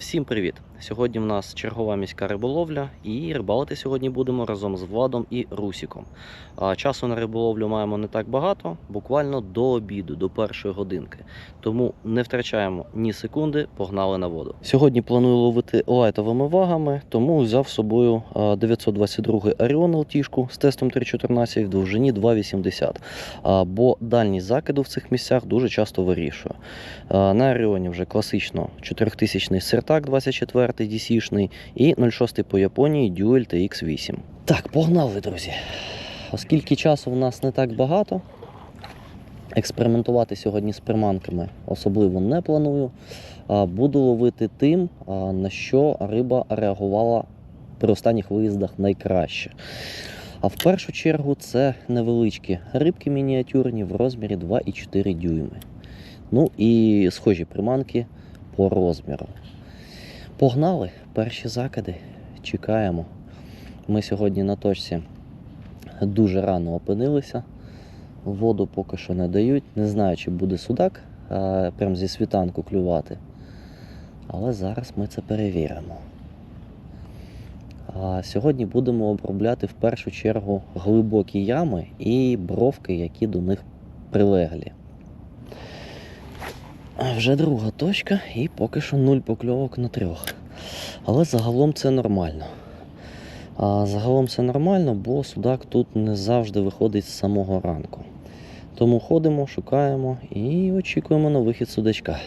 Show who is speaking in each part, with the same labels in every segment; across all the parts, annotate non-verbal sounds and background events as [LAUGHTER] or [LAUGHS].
Speaker 1: Всім привіт! Сьогодні в нас чергова міська риболовля, і рибалити сьогодні будемо разом з Владом і Русіком. Часу на риболовлю маємо не так багато, буквально до обіду, до першої годинки. Тому не втрачаємо ні секунди, погнали на воду. Сьогодні планую ловити лайтовими вагами, тому взяв з собою а, 922 Orion LT з тестом 3.14 в довжині 2,80. Бо дальність закиду в цих місцях дуже часто вирішує. На Оріоні вже класично 4000 Сертак 24 DC-шний і 06 по Японії Duel TX8. Так, погнали, друзі. Оскільки часу в нас не так багато, експериментувати сьогодні з приманками особливо не планую. Буду ловити тим, на що риба реагувала при останніх виїздах найкраще. А в першу чергу це невеличкі рибки мініатюрні в розмірі 2,4 дюйми. Ну і схожі приманки по розміру. Погнали, перші закиди. Чекаємо. Ми сьогодні на точці дуже рано опинилися. Воду поки що не дають. Не знаю, чи буде судак а, прям зі світанку клювати. Але зараз ми це перевіримо. А сьогодні будемо обробляти в першу чергу глибокі ями і бровки, які до них прилеглі. Вже друга точка і поки що нуль покльовок на трьох. Але загалом це нормально. А загалом це нормально, бо судак тут не завжди виходить з самого ранку. Тому ходимо, шукаємо і очікуємо на вихід судачка.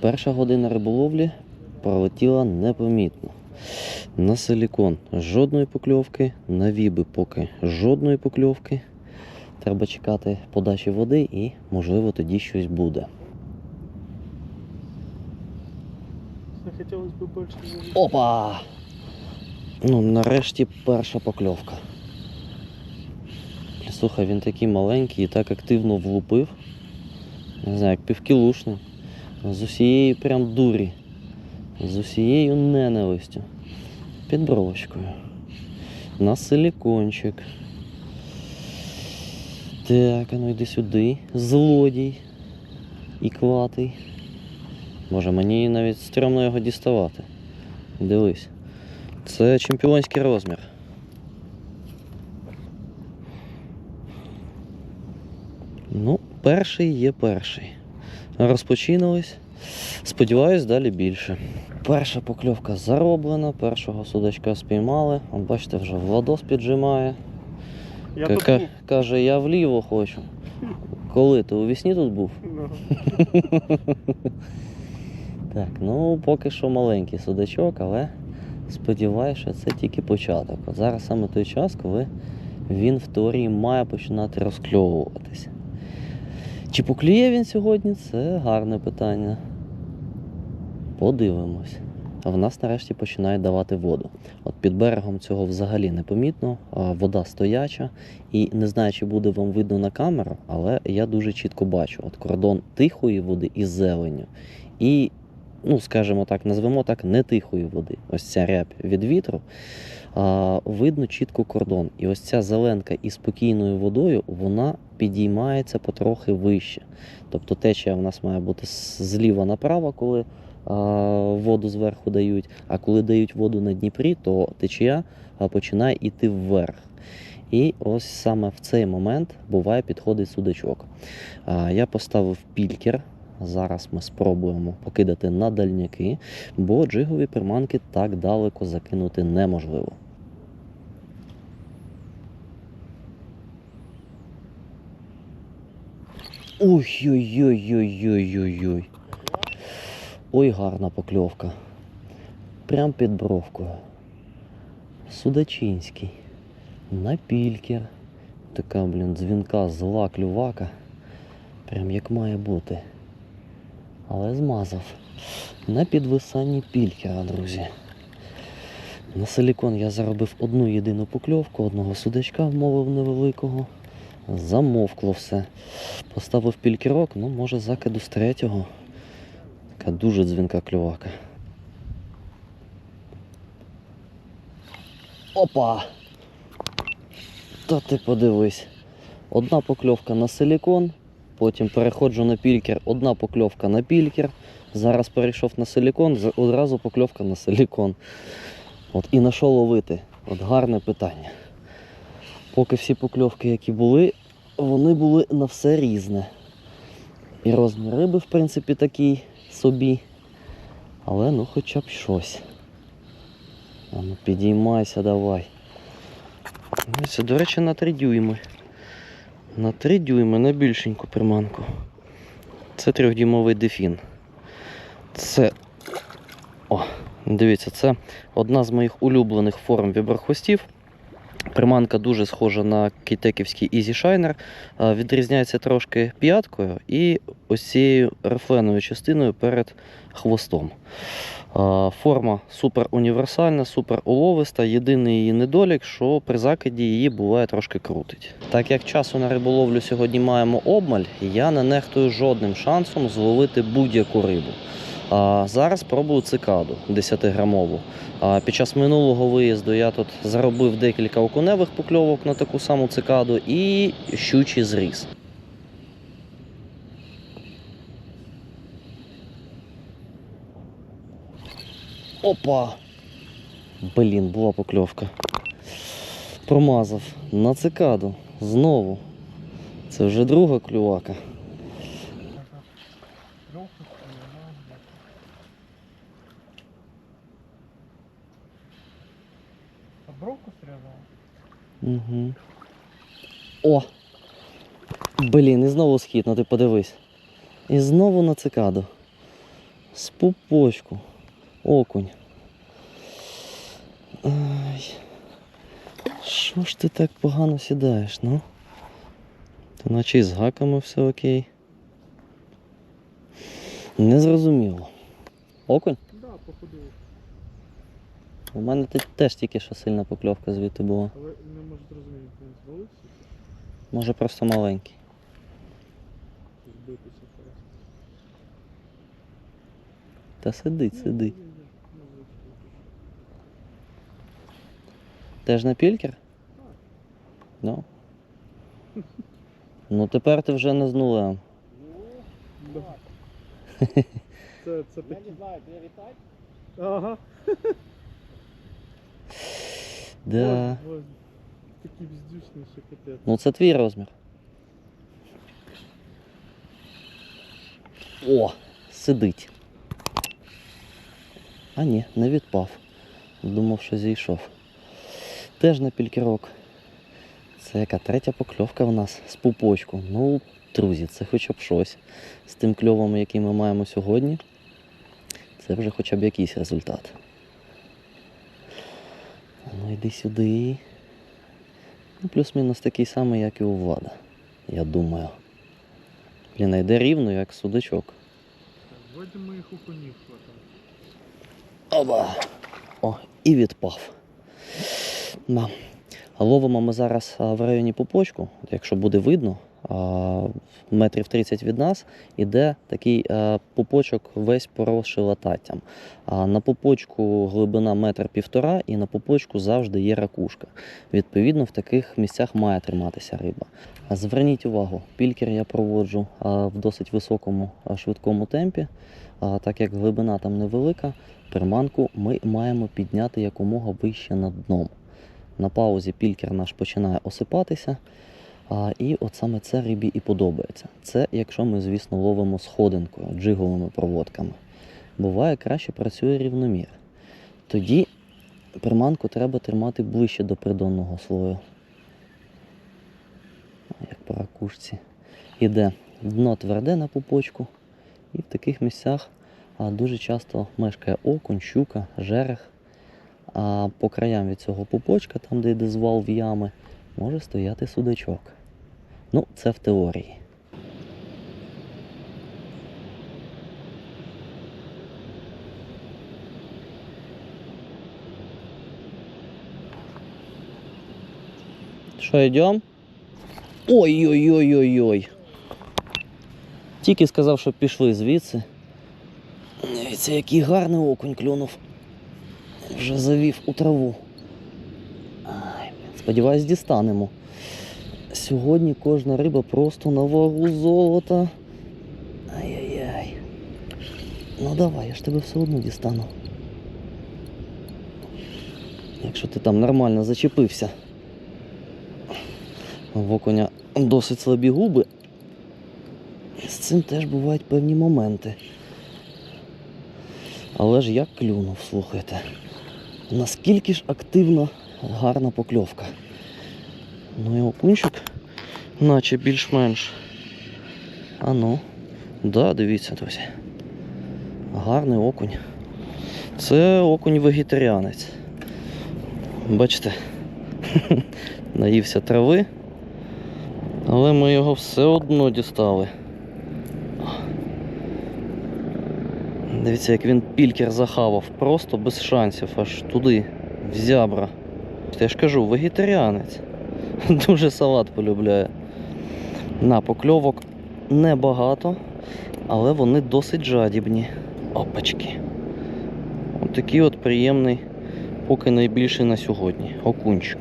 Speaker 1: Перша година риболовлі пролетіла непомітно. На силікон жодної покльовки, на віби поки жодної покльовки. Треба чекати подачі води і, можливо, тоді щось буде.
Speaker 2: Хотелось бы больше завести.
Speaker 1: Опа! Ну, нарешті перша покльовка. Слухай, він такий маленький і так активно влупив. Не знаю, як півкілушний. З усієї прям дурі. З усією ненавистю. Під бровочкою. На силікончик. Так, а ну йди сюди. Злодій. І клатий. Боже, мені навіть стрьомно його діставати. Дивись. Це чемпіонський розмір. Ну, перший є перший. Розпочинулись. Сподіваюсь, далі більше. Перша покльовка зароблена, першого судачка спіймали. От бачите, вже Владос піджимає.
Speaker 2: Я тут.
Speaker 1: Каже, я вліво хочу. Коли ти у вісні тут був? [LAUGHS] Так, ну поки що маленький судачок, але сподіваюся, що це тільки початок. От зараз саме той час, коли він в теорії має починати розкльовуватися. Чи поклює він сьогодні? Це гарне питання. Подивимось. В нас нарешті починає давати воду. От під берегом цього взагалі не помітно, вода стояча, і не знаю, чи буде вам видно на камеру, але я дуже чітко бачу от кордон тихої води із зеленню. І ну, скажімо так, назвемо так, не тихої води. Ось ця рябь від вітру. А, видно чітко кордон. І ось ця зеленка із спокійною водою, вона підіймається потрохи вище. Тобто течія в нас має бути зліва направо, коли воду зверху дають. А коли дають воду на Дніпрі, то течія починає йти вверх. І ось саме в цей момент буває підходить судачок. Я поставив пількер. Зараз ми спробуємо покидати на дальняки, бо джигові приманки так далеко закинути неможливо. Ой-ой-ой-ой-ой-ой-ой. Ой, гарна покльовка. Прям під бровкою. Судачинський. На пількер. Така, блін, дзвінка зла клювака. Прям як має бути. Але змазав. На підвисанні пількера, друзі. На силікон я заробив одну єдину покльовку, одного судачка вмовив невеликого. Замовкло все. Поставив пількерок, ну може закиду з третього. Така дуже дзвінка клювака. Опа! Та ти подивись. Одна покльовка на силікон, потім переходжу на пількер, одна покльовка на пількер. Зараз перейшов на силікон, одразу покльовка на силікон. От і на що ловити? От гарне питання. Поки всі покльовки, які були, вони були на все різне. І розмір риби, в принципі, такий собі. Але ну хоча б щось. Ну підіймайся давай. Це, до речі, на 3 дюйми. На 3 дюйми, на більшеньку приманку. Це трьохдюймовий дефін. Це. О, дивіться, це одна з моїх улюблених форм віброхвостів. Приманка дуже схожа на кейтеківський Easy Shiner. Відрізняється трошки п'яткою і ось цією рифленою частиною перед хвостом. Форма супер універсальна, супер уловиста. Єдиний її недолік, що при закиді її буває трошки крутить. Так як часу на риболовлю сьогодні маємо обмаль, я не нехтую жодним шансом зловити будь-яку рибу. А зараз спробую цикаду 10-грамову. А під час минулого виїзду я тут заробив декілька окуневих покльовок на таку саму цикаду і щучий зріз. Опа! Блін, була покльовка. Промазав на цикаду. Знову. Це вже друга клювака. Угу. О! Блін, і знову схід, ну ти подивись. І знову на цикаду. З пупочку. Окунь. Ай. Що ж ти так погано сідаєш, ну? Та наче і з гаками все окей. Незрозуміло. Окунь?
Speaker 2: Да, походу.
Speaker 1: У мене тут теж тільки що сильна покльовка звідти була.
Speaker 2: Але не можу зрозуміти, він звалився
Speaker 1: Може просто маленький.
Speaker 2: збитися просто.
Speaker 1: Та сидить, сидить.
Speaker 2: ну, звичайно.
Speaker 1: Теж на пількер? Ну. Ну тепер ти вже не з нулем.
Speaker 2: Да. [LAUGHS] Це, це такі.
Speaker 3: знаю, привітати.
Speaker 2: Ага.
Speaker 1: Да.
Speaker 2: Ой, ой, Такі бездючні, що капець.
Speaker 1: Ну це твій розмір. О, сидить. А ні, не відпав. Думав, що зійшов. Теж на пількерок. Це яка третя покльовка в нас з пупочку. Ну, друзі, це хоча б щось. З тим кльовом, який ми маємо сьогодні. Це вже хоча б якийсь результат. Ну йди сюди. Ну, плюс-мінус такий самий, як і у Влада. Я думаю. Блін, йде рівно, як судачок.
Speaker 2: Вроді моїх окунів хватає.
Speaker 1: Оба! О, і відпав. Да. Ловимо ми зараз в районі пупочку, якщо буде видно, метрів 30 від нас іде такий а, пупочок весь поросший лататтям. На пупочку глибина метр півтора, і на пупочку завжди є ракушка. Відповідно, в таких місцях має триматися риба. Зверніть увагу, пількер я проводжу в досить високому швидкому темпі, так як глибина там невелика, приманку ми маємо підняти якомога вище над дном. На паузі пількер наш починає осипатися, а, і от саме це рибі і подобається. Це якщо ми, звісно, ловимо сходинкою, джиговими проводками. Буває, краще працює рівномір. Тоді приманку треба тримати ближче до придонного слою. Як по ракушці. Іде дно тверде на пупочку, і в таких місцях дуже часто мешкає окунь, щука, жерех. А по краям від цього пупочка, там де йде звал в ями, може стояти судачок. Ну, це в теорії. Що, йдемо? Ой-ой-ой-ой-ой. Тільки сказав, щоб пішли звідси. Дивіться, який гарний окунь клюнув. Вже завів у траву. Сподіваюсь, дістанемо. Сьогодні кожна риба просто на вагу золота. Ай-яй-яй. Ну давай, я ж тебе все одно дістану. Якщо ти там нормально зачепився. В окуня досить слабі губи. З цим теж бувають певні моменти. Але ж як клюнув, слухайте. Наскільки ж активна гарна покльовка. Ну і окунчик, наче більш-менш. А ну, да, дивіться, друзі. Гарний окунь. Це окунь вегетаріанець. Бачите, [LAUGHS] наївся трави, але ми його все одно дістали. Дивіться, як він пількер захавав, просто без шансів, аж туди, в зябра. Я ж кажу, вегетаріанець. [LAUGHS] Дуже салат полюбляє. На покльовок небагато, але вони досить жадібні. Опачки. Отакий от приємний, поки найбільший на сьогодні. Окунчик.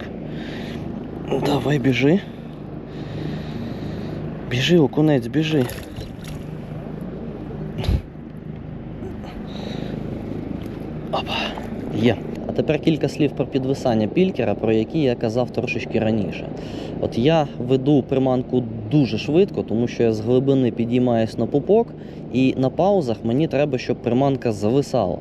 Speaker 1: Давай біжи. Біжи, окунець, біжи. Опа, є. Тепер кілька слів про підвисання пількера, про які я казав трошечки раніше. От я веду приманку дуже швидко, тому що я з глибини підіймаюсь на пупок, і на паузах мені треба, щоб приманка зависала,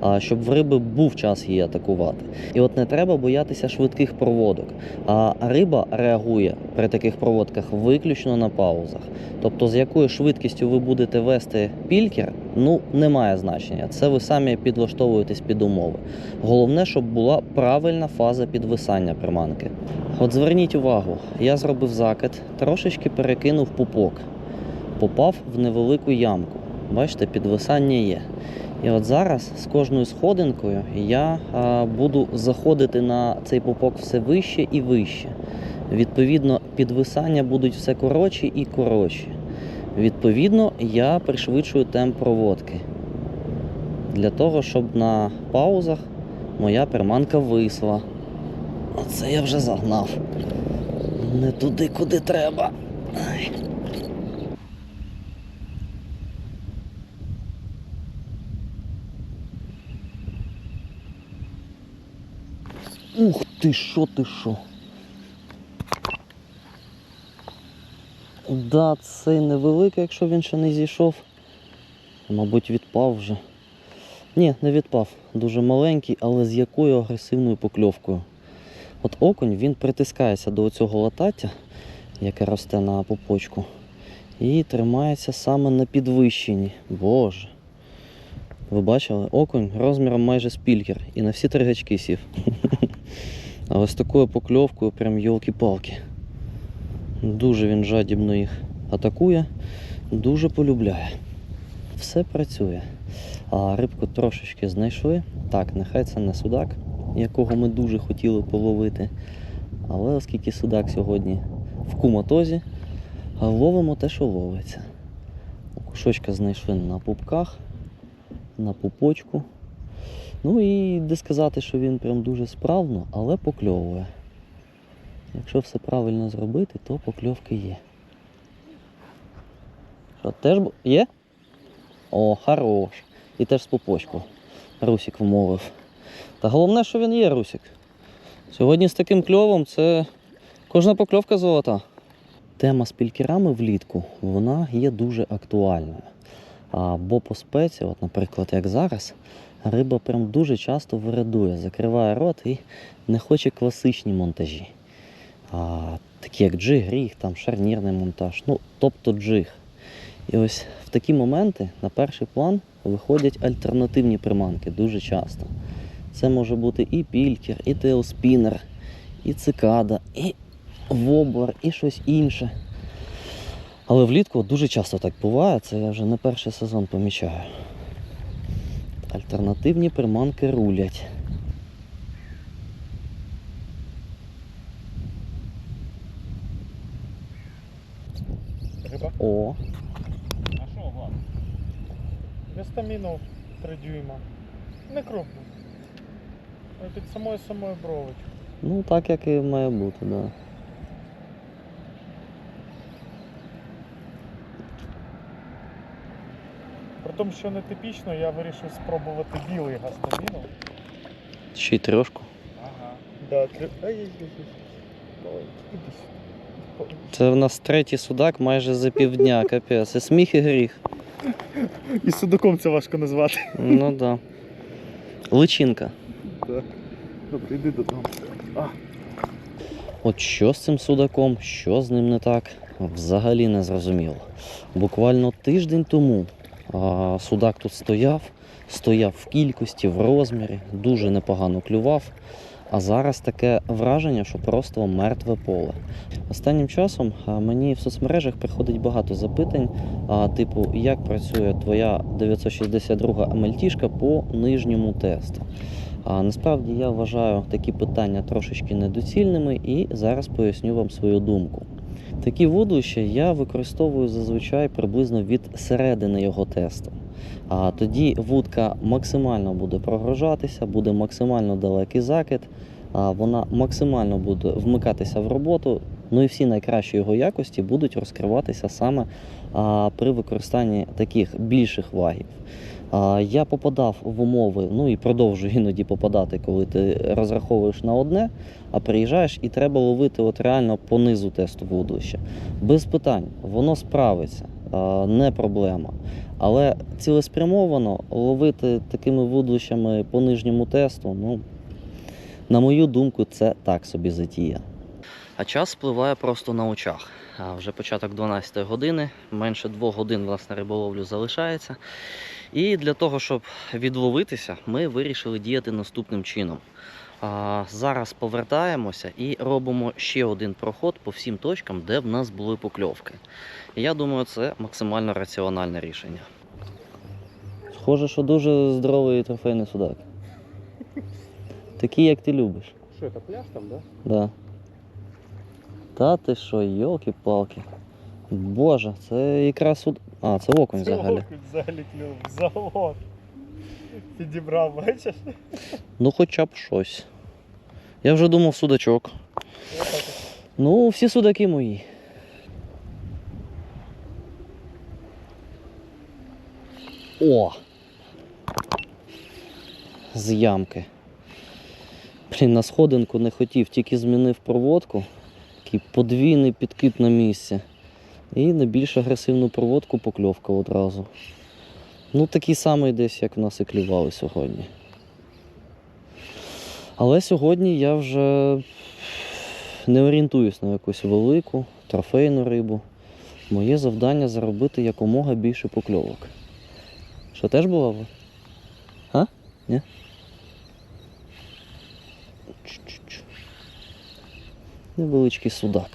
Speaker 1: а щоб в риби був час її атакувати. І от не треба боятися швидких проводок. А риба реагує при таких проводках виключно на паузах. Тобто, з якою швидкістю ви будете вести пількер, ну не має значення. Це ви самі підлаштовуєтесь під умови. Головне, щоб була правильна фаза підвисання приманки. От зверніть увагу, я зробив закид, трошечки перекинув пупок, попав в невелику ямку. Бачите, підвисання є. І от зараз з кожною сходинкою я а, буду заходити на цей пупок все вище і вище. Відповідно, підвисання будуть все коротші і коротші. Відповідно, я пришвидшую темп проводки. Для того, щоб на паузах моя приманка висла. Оце я вже загнав. Не туди, куди треба. Ух ти що, ти що. Да, цей невеликий, якщо він ще не зійшов. Мабуть, відпав вже. Ні, не відпав. Дуже маленький, але з якою агресивною покльовкою. От окунь він притискається до цього латаття, яке росте на пупочку, і тримається саме на підвищенні. Боже. Ви бачили? Окунь розміром майже спількер і на всі три гачки сів. [LAUGHS] Але з такою покльовкою прям йолки-палки. Дуже він жадібно їх атакує, дуже полюбляє. Все працює. А рибку трошечки знайшли. Так, нехай це не судак, якого ми дуже хотіли половити. Але оскільки судак сьогодні в куматозі, ловимо те, що ловиться. Кушочка знайшли на пупках, на пупочку. Ну і де сказати, що він прям дуже справно, але покльовує. Якщо все правильно зробити, то покльовки є. Що, теж є? О, хорош. І теж з пупочку. Русик вмовив. Та головне, що він є, Русик. Сьогодні з таким кльовом це кожна покльовка золота. Тема з пількерами влітку вона є дуже актуальною. А, бо по спеці, от, наприклад, як зараз, риба прям дуже часто вирадує, закриває рот і не хоче класичні монтажі. А, такі як джиг, ріг, там шарнірний монтаж, ну, тобто джиг. І ось в такі моменти на перший план виходять альтернативні приманки дуже часто. Це може бути і пількер, і тейлспінер, і цикада, і воблер, і щось інше. Але влітку дуже часто так буває, це я вже не перший сезон помічаю. Альтернативні приманки рулять.
Speaker 2: Риба.
Speaker 1: О,
Speaker 3: А що, Влад?
Speaker 2: Вестамінов 3 дюйма. Не крупно. Під самою самою бровочкою.
Speaker 1: Ну, так як і має бути, так. Да.
Speaker 2: При тому, що не типічно, я вирішив спробувати білий гастаміну.
Speaker 1: Ще й трьошку.
Speaker 3: Ага.
Speaker 2: Да, три...
Speaker 1: Це в нас третій судак майже за півдня, [LAUGHS] капець. І сміх і гріх.
Speaker 2: І судаком це важко назвати.
Speaker 1: Ну так. Да. Личинка.
Speaker 2: Так. Добре, йди додому.
Speaker 1: От що з цим судаком, що з ним не так, взагалі не зрозуміло. Буквально тиждень тому а, судак тут стояв, стояв в кількості, в розмірі, дуже непогано клював. А зараз таке враження, що просто мертве поле. Останнім часом мені в соцмережах приходить багато запитань, типу, як працює твоя 962 MLT по нижньому тесту. А насправді я вважаю такі питання трошечки недоцільними і зараз поясню вам свою думку. Такі вудлища я використовую зазвичай приблизно від середини його тесту. А тоді вудка максимально буде прогружатися, буде максимально далекий закид, а вона максимально буде вмикатися в роботу. Ну і всі найкращі його якості будуть розкриватися саме при використанні таких більших вагів. Я попадав в умови, ну і продовжую іноді попадати, коли ти розраховуєш на одне, а приїжджаєш і треба ловити от реально по низу тесту вудлища. Без питань, воно справиться, не проблема. Але цілеспрямовано ловити такими вудлищами по нижньому тесту, ну, на мою думку, це так собі затія. А час спливає просто на очах. А вже початок 12 години, менше двох годин власне риболовлю залишається. І для того, щоб відловитися, ми вирішили діяти наступним чином. А, зараз повертаємося і робимо ще один проход по всім точкам, де в нас були покльовки. Я думаю, це максимально раціональне рішення. Схоже, що дуже здоровий трофейний судак. Такий, як ти любиш.
Speaker 2: Що, це пляж там, да?
Speaker 1: Да. Та ти що, йолки-палки. Боже, це якраз суд. А, це окунь взагалі.
Speaker 2: Окунь взагалі клюв. Завод. Підібрав, бачиш?
Speaker 1: Ну хоча б щось. Я вже думав судачок. Ну, всі судаки мої. О! З ямки. Блін, на сходинку не хотів, тільки змінив проводку. Такий подвійний підкид на місці. І на більш агресивну проводку покльовка одразу. Ну, такий самий десь, як в нас і клювали сьогодні. Але сьогодні я вже не орієнтуюсь на якусь велику трофейну рибу. Моє завдання заробити якомога більше покльовок. Що теж було? А? Ні? Невеличкий судак.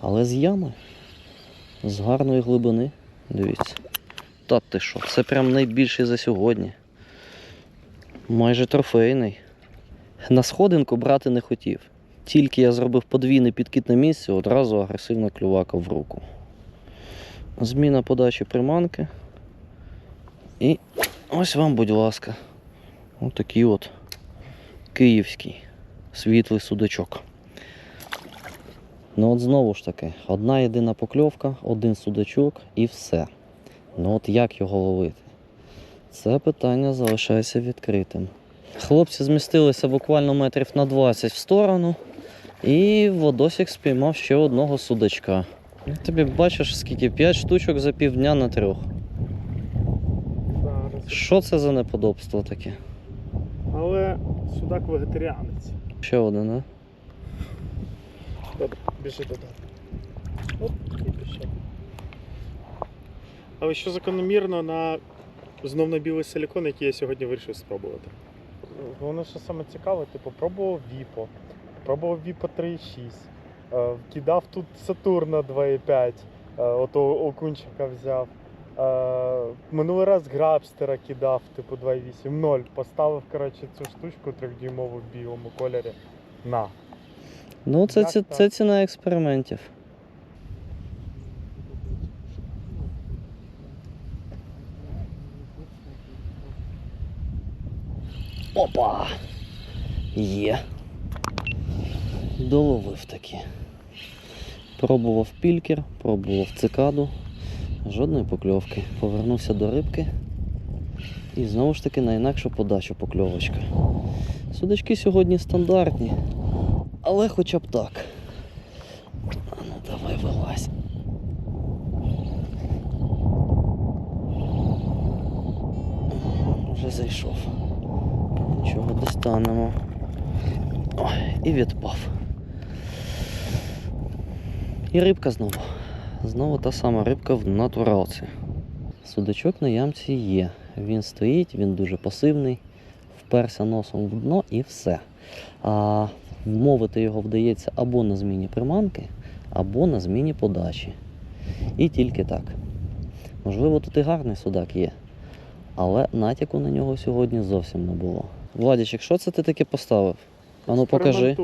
Speaker 1: Але з ями. З гарної глибини. Дивіться. Та ти що? Це прям найбільший за сьогодні. Майже трофейний. На сходинку брати не хотів. Тільки я зробив подвійний підкид на місці, одразу агресивна клювака в руку. Зміна подачі приманки. І ось вам, будь ласка, отакий от київський світлий судачок. Ну от знову ж таки, одна єдина покльовка, один судачок і все. Ну от як його ловити? Це питання залишається відкритим. Хлопці змістилися буквально метрів на 20 в сторону, і Водосік спіймав ще одного судачка. Ну, Тобі бачиш, скільки 5 штучок за півдня на трьох. Що це за неподобство таке?
Speaker 2: Але судак вегетаріанець.
Speaker 1: Ще один, а?
Speaker 2: Добре, біжи додати. Оп, і пішов. Але що закономірно на знов на білий силікон, який я сьогодні вирішив спробувати. Воно що саме цікаве, типу, пробував Віпо, пробував Віпо 3.6, е, кидав тут Сатурна 2.5, е, ото окунчика взяв. Е, Минулий раз грабстера кидав, типу 2.8, 0. Поставив коротше, цю штучку трьохдюймову в білому кольорі. На.
Speaker 1: Ну, це, це, це ціна експериментів. Опа! Є. Доловив таки. Пробував пількер, пробував цикаду. Жодної покльовки. Повернувся до рибки. І знову ж таки на інакшу подачу покльовочка. Судачки сьогодні стандартні, але хоча б так. Ну давай вилазь. Вже зайшов. Нічого достанемо. Ой, і відпав. І рибка знову. Знову та сама рибка в натуралці. Судачок на ямці є. Він стоїть, він дуже пасивний, вперся носом в дно і все. А вмовити його вдається або на зміні приманки, або на зміні подачі. І тільки так. Можливо, тут і гарний судак є, але натяку на нього сьогодні зовсім не було. Владічик, що це ти таке поставив? А ну покажи.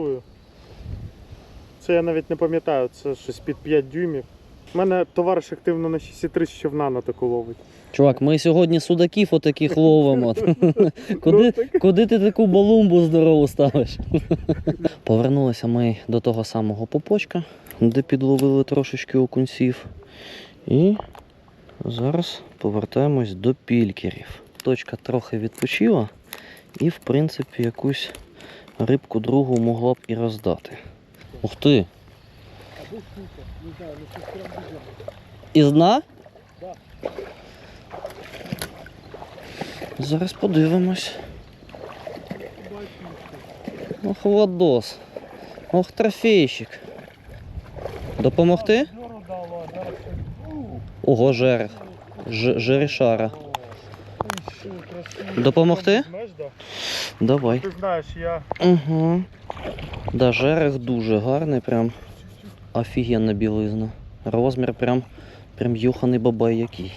Speaker 2: Це я навіть не пам'ятаю, це щось під 5 дюймів. У мене товариш активно на 6,3 щовна на таку ловить.
Speaker 1: Чувак, ми сьогодні судаків отаких ловимо. [LAUGHS] Куди,
Speaker 2: Ну,
Speaker 1: куди ти таку балумбу здорову ставиш? [LAUGHS] Повернулися ми до того самого попочка, де підловили трошечки окунців. І зараз повертаємось до пількерів. Точка трохи відпочила і, в принципі, якусь рибку другу могла б і роздати. Ух ти! Із дна? Зараз подивимось. Ох, Владос. Ох, трофейщик. Допомогти? Ого, жерех. Жерешара. Допомогти? Давай.
Speaker 2: Ти знаєш, я
Speaker 1: Угу. Да, жерех дуже гарний, прям офігенна білизна. Розмір прям, прям юханий бабай який.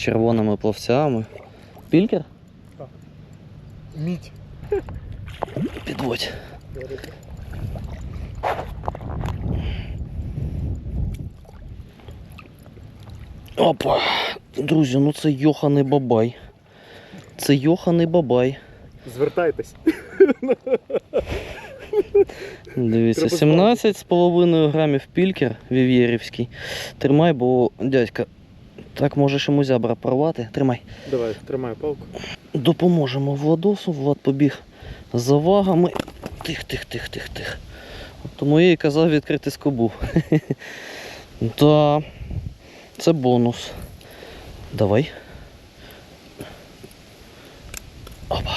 Speaker 1: Червоними плавцями. Пількер?
Speaker 2: мідь. [LAUGHS]
Speaker 1: Підводь. Опа. Друзі, ну це йоханий бабай. Це йоханий бабай.
Speaker 2: Звертайтесь.
Speaker 1: Дивіться,
Speaker 2: Треба
Speaker 1: 17 з половиною грамів пількер вів'єрівський. Тримай, бо дядька, так можеш йому зябра порвати. Тримай.
Speaker 2: Давай, тримай палку.
Speaker 1: Допоможемо Владосу. Влад побіг за вагами. Тих, тих, тих, тих, тих. Тому я і казав відкрити скобу. [LAUGHS] Да, це бонус. Давай. Опа.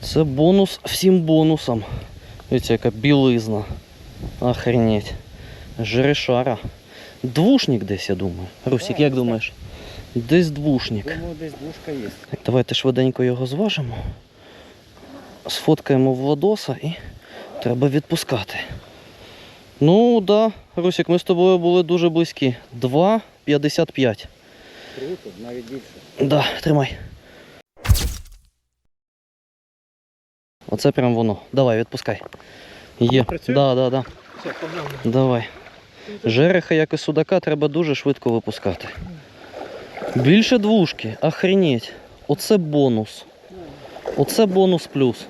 Speaker 1: Це бонус всім бонусам. Дивіться, яка білизна. Охренеть. Жерешара. Двушник десь, я думаю. Русик, як думаєш? Десь двушник.
Speaker 3: Думаю, десь двушка є.
Speaker 1: Так, давайте швиденько його зважимо. Сфоткаємо Владоса і треба відпускати. Ну, да, Русик, ми з тобою були дуже близькі. 2,55.
Speaker 3: Круто, навіть більше.
Speaker 1: Да, тримай. Оце прям воно. Давай, відпускай. Є.
Speaker 2: Працює?
Speaker 1: Да, да, да.
Speaker 2: Все, погнали.
Speaker 1: Давай. Жереха, як і судака, треба дуже швидко випускати. Більше двушки, охренеть. Оце бонус. Оце бонус плюс.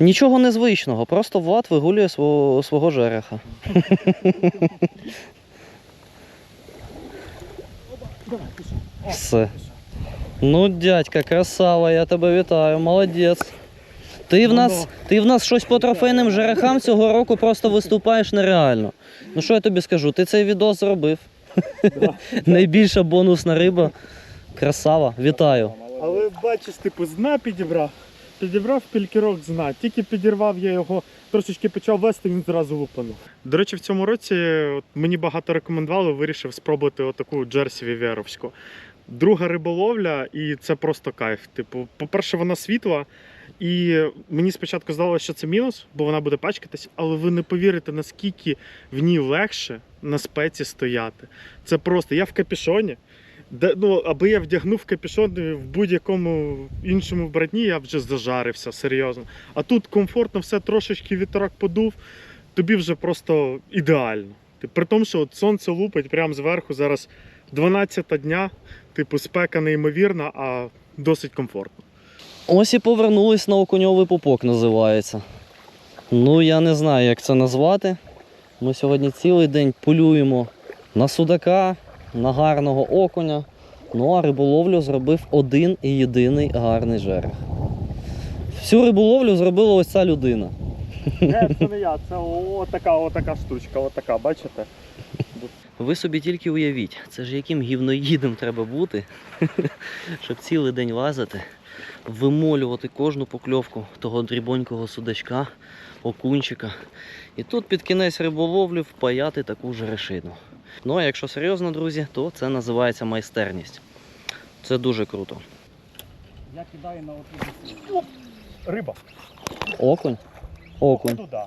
Speaker 1: Нічого незвичного, просто Влад вигулює свого, свого жереха. Все. Ну, дядька, красава, я тебе вітаю, молодець. Ти в нас, ти в нас щось по трофейним жерехам цього року просто виступаєш нереально. Ну що я тобі скажу? Ти цей відос зробив. [LAUGHS] Найбільша бонусна риба. Красава, вітаю.
Speaker 2: Але бачиш, типу, зна підібрав. Підібрав пількірок зна. Тільки підірвав я його, трошечки почав вести, він зразу лупанув. До речі, в цьому році от, мені багато рекомендували, вирішив спробувати отаку джерсі вівєровську. Друга риболовля, і це просто кайф. Типу, по-перше, вона світла. І мені спочатку здалося, що це мінус, бо вона буде пачкатись, але ви не повірите, наскільки в ній легше на спеці стояти. Це просто я в капюшоні. Де, ну, аби я вдягнув капюшон в будь-якому іншому вбранні, я вже зажарився, серйозно. А тут комфортно, все трошечки вітерок подув, тобі вже просто ідеально. Ти- При тому, що от сонце лупить прямо зверху, зараз 12 дня, типу, спека неймовірна, а досить комфортно.
Speaker 1: Ось і повернулись на окуньовий пупок, називається. Ну, я не знаю, як це назвати. Ми сьогодні цілий день полюємо на судака, на гарного окуня. Ну а риболовлю зробив один і єдиний гарний жерех. Всю риболовлю зробила ось ця людина.
Speaker 2: Не, це не я, це отака, отака штучка, отака, бачите?
Speaker 1: Ви собі тільки уявіть, це ж яким гівноїдом треба бути, [LAUGHS] щоб цілий день лазити, вимолювати кожну покльовку того дрібонького судачка, окунчика. І тут під кінець риболовлі впаяти таку ж решину. Ну а якщо серйозно, друзі, то це називається майстерність. Це дуже круто.
Speaker 3: Я кидаю на окунь.
Speaker 2: Риба.
Speaker 1: Окунь? Окунь.
Speaker 2: Туди.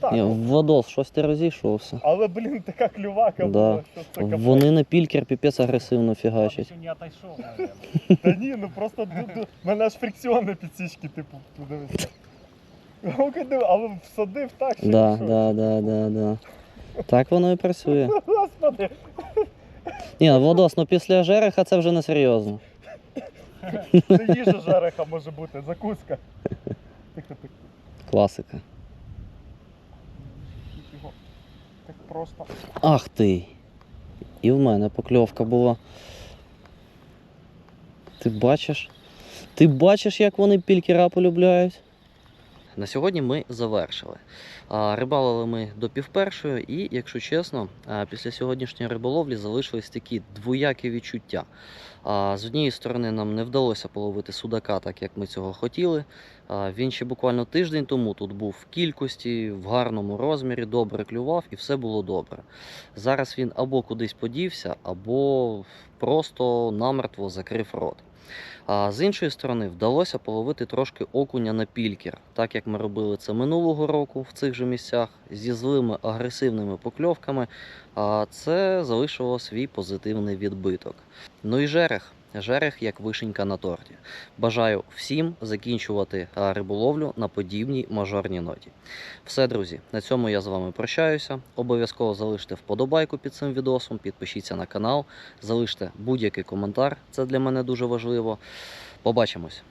Speaker 2: Так.
Speaker 1: Ні, Водос, щось ти розійшовся.
Speaker 2: Але, блін, така клювака
Speaker 1: Да.
Speaker 2: була, що це капець.
Speaker 1: Вони на пількер піпець агресивно
Speaker 3: Я
Speaker 1: фігачать.
Speaker 3: ще не наверное.
Speaker 2: Та ні, ну просто ду- ду- мене аж фрикціон на підсічки, типу, подивися. Але всадив так, що
Speaker 1: Да,
Speaker 2: що?
Speaker 1: да, да, да, да. Так воно і працює. [LAUGHS]
Speaker 2: Господи,
Speaker 1: Ні, Водос, ну після жереха це вже не серйозно.
Speaker 2: це їжа жареха може бути, закуска. Тихо, тихо,
Speaker 1: Класика.
Speaker 2: тихо. Так просто.
Speaker 1: Ах ти. І в мене покльовка була. Ти бачиш? Ти бачиш, як вони пількера полюбляють? На сьогодні ми завершили. Рибалили ми до півпершої, і, якщо чесно, після сьогоднішньої риболовлі залишились такі двоякі відчуття. З однієї сторони, нам не вдалося половити судака так, як ми цього хотіли. Він ще буквально тиждень тому тут був в кількості, в гарному розмірі, добре клював і все було добре. Зараз він або кудись подівся, або просто намертво закрив рот. А з іншої сторони, вдалося половити трошки окуня на пількер, так як ми робили це минулого року в цих же місцях зі злими агресивними покльовками. А це залишило свій позитивний відбиток. Ну і жерех. Жерех як вишенька на торті. Бажаю всім закінчувати риболовлю на подібній мажорній ноті. Все, друзі, на цьому я з вами прощаюся. Обов'язково залиште вподобайку під цим відосом, підпишіться на канал, залиште будь-який коментар. Це для мене дуже важливо. Побачимось.